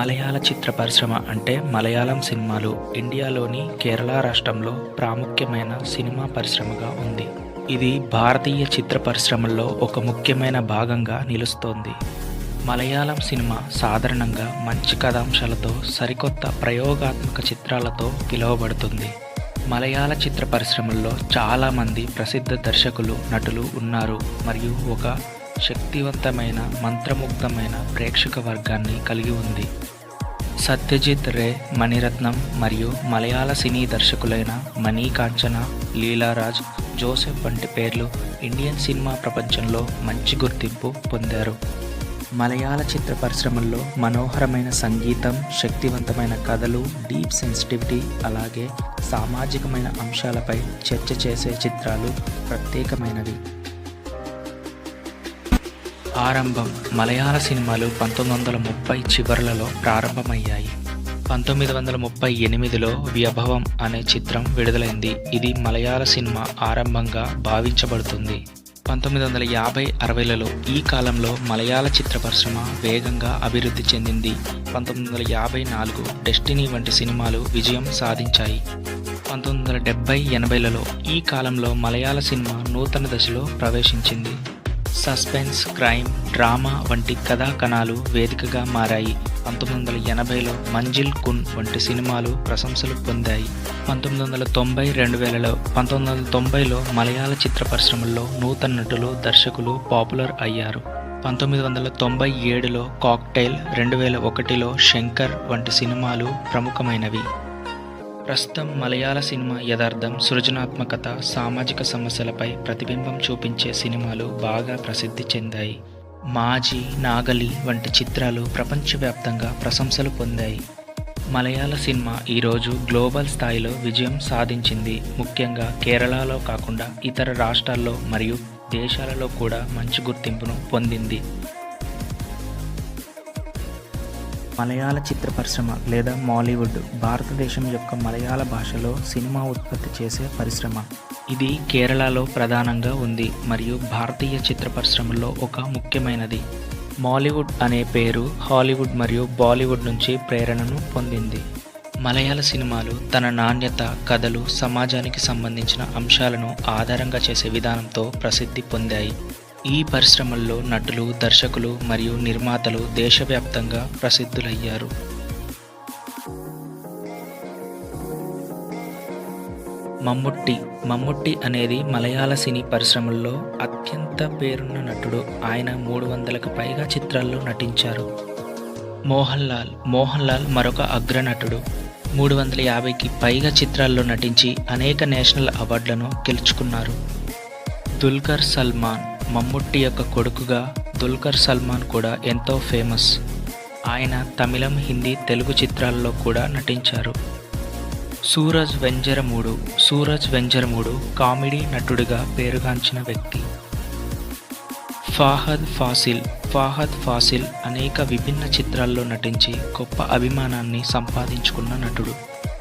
మలయాళ చిత్ర పరిశ్రమ అంటే మలయాళం సినిమాలు ఇండియాలోని కేరళ రాష్ట్రంలో ప్రాముఖ్యమైన సినిమా పరిశ్రమగా ఉంది. ఇది భారతీయ చిత్ర పరిశ్రమల్లో ఒక ముఖ్యమైన భాగంగా నిలుస్తోంది. మలయాళం సినిమా సాధారణంగా మంచి కథాంశాలతో సరికొత్త ప్రయోగాత్మక చిత్రాలతో పిలువబడుతుంది. మలయాళ చిత్ర పరిశ్రమల్లో చాలామంది ప్రసిద్ధ దర్శకులు నటులు ఉన్నారు. మరియు ఒక శక్తివంతమైన మంత్రముగ్ధమైన ప్రేక్షక వర్గాన్ని కలిగి ఉంది. సత్యజిత్ రే మణిరత్నం మరియు మలయాళ సినీ దర్శకులైన మణి కాంచన లీలారాజ్ జోసెఫ్ వంటి పేర్లు ఇండియన్ సినిమా ప్రపంచంలో మంచి గుర్తింపు పొందారు. మలయాళ చిత్ర పరిశ్రమల్లో మనోహరమైన సంగీతం శక్తివంతమైన కథలు డీప్ సెన్సిటివిటీ అలాగే సామాజికమైన అంశాలపై చర్చ చేసే చిత్రాలు ప్రత్యేకమైనవి. ఆరంభం మలయాళ సినిమాలు పంతొమ్మిది వందల ముప్పై చివరలలో ప్రారంభమయ్యాయి. పంతొమ్మిది వందల ముప్పై ఎనిమిదిలో వ్యభవం అనే చిత్రం విడుదలైంది. ఇది మలయాళ సినిమా ఆరంభంగా భావించబడుతుంది. పంతొమ్మిది వందల యాభై అరవైలలో ఈ కాలంలో మలయాళ చిత్ర పరిశ్రమ వేగంగా అభివృద్ధి చెందింది. పంతొమ్మిది వందల యాభై నాలుగు డెస్టినీ వంటి సినిమాలు విజయం సాధించాయి. పంతొమ్మిది వందల డెబ్బై ఎనభైలలో ఈ కాలంలో మలయాళ సినిమా నూతన దశలో ప్రవేశించింది. సస్పెన్స్ క్రైమ్ డ్రామా వంటి కథా కణాలు వేదికగా మారాయి. పంతొమ్మిది వందల ఎనభైలో మంజిల్ కున్ వంటి సినిమాలు ప్రశంసలు పొందాయి. పంతొమ్మిది వందల తొంభై రెండు వేలలో పంతొమ్మిది వందల తొంభైలో మలయాళ చిత్ర పరిశ్రమల్లో నూతన నటులు దర్శకులు పాపులర్ అయ్యారు. పంతొమ్మిది వందల తొంభై ఏడులో కాక్టైల్ రెండు వేల ఒకటిలో శంకర్ వంటి సినిమాలు ప్రముఖమైనవి. ప్రస్తుతం మలయాళ సినిమా యథార్థం సృజనాత్మకత సామాజిక సమస్యలపై ప్రతిబింబం చూపించే సినిమాలు బాగా ప్రసిద్ధి చెందాయి. మాజీ నాగలి వంటి చిత్రాలు ప్రపంచవ్యాప్తంగా ప్రశంసలు పొందాయి. మలయాళ సినిమా ఈరోజు గ్లోబల్ స్థాయిలో విజయం సాధించింది. ముఖ్యంగా కేరళలో కాకుండా ఇతర రాష్ట్రాల్లో మరియు దేశాలలో కూడా మంచి గుర్తింపును పొందింది. మలయాళ చిత్ర పరిశ్రమ లేదా మాలీవుడ్ భారతదేశం యొక్క మలయాళ భాషలో సినిమా ఉత్పత్తి చేసే పరిశ్రమ. ఇది కేరళలో ప్రధానంగా ఉంది మరియు భారతీయ చిత్ర పరిశ్రమలో ఒక ముఖ్యమైనది. మాలీవుడ్ అనే పేరు హాలీవుడ్ మరియు బాలీవుడ్ నుంచి ప్రేరణను పొందింది. మలయాళ సినిమాలు తన నాణ్యత కథలు సమాజానికి సంబంధించిన అంశాలను ఆధారంగా చేసే విధానంతో ప్రసిద్ధి పొందాయి. ఈ పరిశ్రమల్లో నటులు దర్శకులు మరియు నిర్మాతలు దేశవ్యాప్తంగా ప్రసిద్ధులయ్యారు. మమ్ముట్టి మమ్ముట్టి అనేది మలయాళ సినీ పరిశ్రమల్లో అత్యంత పేరున్న నటుడు. ఆయన మూడు వందలకు పైగా చిత్రాల్లో నటించారు. మోహన్ లాల్ మోహన్ లాల్ మరొక అగ్రనటుడు మూడు వందల యాభైకి పైగా చిత్రాల్లో నటించి అనేక నేషనల్ అవార్డులను గెలుచుకున్నారు. దుల్కర్ సల్మాన్ మమ్ముట్టి యొక్క కొడుకుగా దుల్కర్ సల్మాన్ కూడా ఎంతో ఫేమస్. ఆయన తమిళం హిందీ తెలుగు చిత్రాల్లో కూడా నటించారు. సూరజ్ వెంజరమూడు సూరజ్ వెంజరమూడు కామెడీ నటుడిగా పేరుగాంచిన వ్యక్తి. ఫాహద్ ఫాసిల్ ఫాహద్ ఫాసిల్ అనేక విభిన్న చిత్రాల్లో నటించి గొప్ప అభిమానాన్ని సంపాదించుకున్న నటుడు.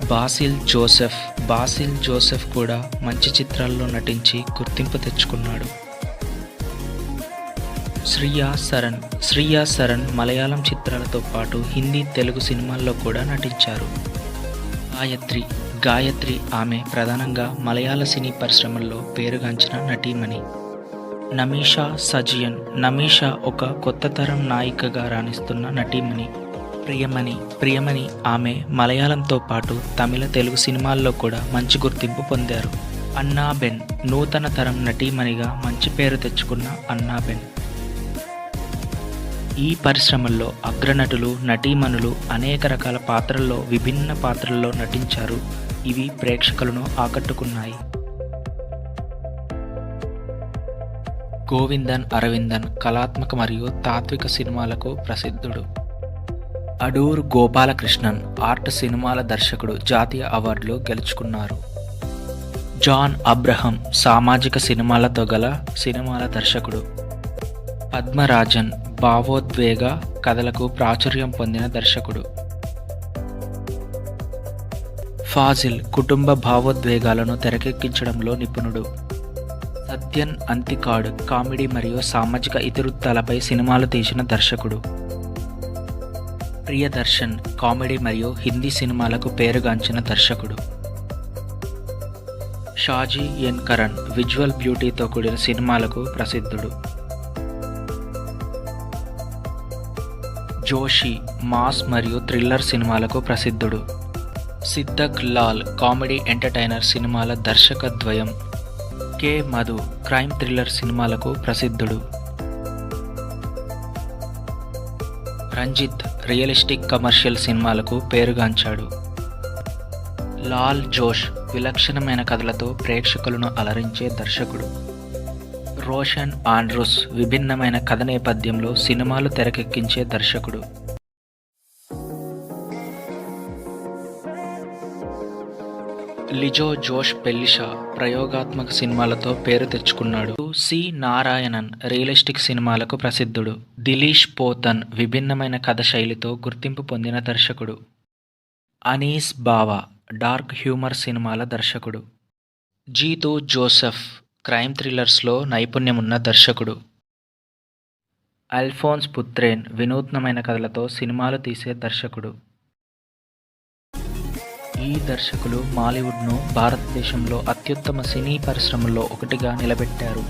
బాసిల్ జోసెఫ్ బాసిల్ జోసెఫ్ కూడా మంచి చిత్రాల్లో నటించి గుర్తింపు తెచ్చుకున్నాడు. శ్రియా శరణ్ శ్రియా శరణ్ మలయాళం చిత్రాలతో పాటు హిందీ తెలుగు సినిమాల్లో కూడా నటించారు. గాయత్రి గాయత్రి ఆమె ప్రధానంగా మలయాళ సినీ పరిశ్రమల్లో పేరుగాంచిన నటీమణి. నమీషా సజియన్ నమీషా ఒక కొత్త తరం నాయికగా రాణిస్తున్న నటీమణి. ప్రియమణి ప్రియమణి ఆమె మలయాళంతో పాటు తమిళ తెలుగు సినిమాల్లో కూడా మంచి గుర్తింపు పొందారు. అన్నాబెన్ నూతన తరం నటీమణిగా మంచి పేరు తెచ్చుకున్న అన్నాబెన్. ఈ పరిశ్రమల్లో అగ్రనటులు నటీమణులు అనేక రకాల పాత్రల్లో విభిన్న పాత్రల్లో నటించారు. ఇవి ప్రేక్షకులను ఆకట్టుకున్నాయి. గోవిందన్ అరవిందన్ కళాత్మక మరియు తాత్విక సినిమాలకు ప్రసిద్ధుడు. అడూర్ గోపాలకృష్ణన్ ఆర్ట్ సినిమాల దర్శకుడు జాతీయ అవార్డులు గెలుచుకున్నారు. జాన్ అబ్రహం సామాజిక సినిమాలతో గల సినిమాల దర్శకుడు. పద్మరాజన్ భావోద్వేగ కథలకు ప్రాచుర్యం పొందిన దర్శకుడు. ఫాజిల్ కుటుంబ భావోద్వేగాలను తెరకెక్కించడంలో నిపుణుడు. సత్యన్ అంతికాడ్ కామెడీ మరియు సామాజిక ఇతివృత్తాలపై సినిమాలు తీసిన దర్శకుడు. ప్రియదర్శన్ కామెడీ మరియు హిందీ సినిమాలకు పేరుగాంచిన దర్శకుడు. షాజీ ఎన్ కరణ్ విజువల్ బ్యూటీతో కూడిన సినిమాలకు ప్రసిద్ధుడు. జోషి మాస్ మరియు థ్రిల్లర్ సినిమాలకు ప్రసిద్ధుడు. సిద్దక్ లాల్ కామెడీ ఎంటర్టైనర్ సినిమాల దర్శకద్వయం. కె. మధు క్రైమ్ థ్రిల్లర్ సినిమాలకు ప్రసిద్ధుడు. రంజిత్ రియలిస్టిక్ కమర్షియల్ సినిమాలకు పేరుగాంచాడు. లాల్ జోష్ విలక్షణమైన కథలతో ప్రేక్షకులను అలరించే దర్శకుడు. రోషన్ ఆండ్రూస్ విభిన్నమైన కథ నేపథ్యంలో సినిమాలు తెరకెక్కించే దర్శకుడు. లిజో జోష్ పెల్లిషా ప్రయోగాత్మక సినిమాలతో పేరు తెచ్చుకున్నాడు. సి. నారాయణన్ రియలిస్టిక్ సినిమాలకు ప్రసిద్ధుడు. దిలీష్ పోతన్ విభిన్నమైన కథ శైలితో గుర్తింపు పొందిన దర్శకుడు. అనీస్ బావా డార్క్ హ్యూమర్ సినిమాల దర్శకుడు. జీతు జోసెఫ్ క్రైమ్ థ్రిల్లర్స్లో నైపుణ్యమున్న దర్శకుడు. అల్ఫోన్స్ పుత్రేన్ వినూత్నమైన కథలతో సినిమాలు తీసే దర్శకుడు. ఈ దర్శకులు మాలీవుడ్ను భారతదేశంలో అత్యుత్తమ సినీ పరిశ్రమల్లో ఒకటిగా నిలబెట్టారు.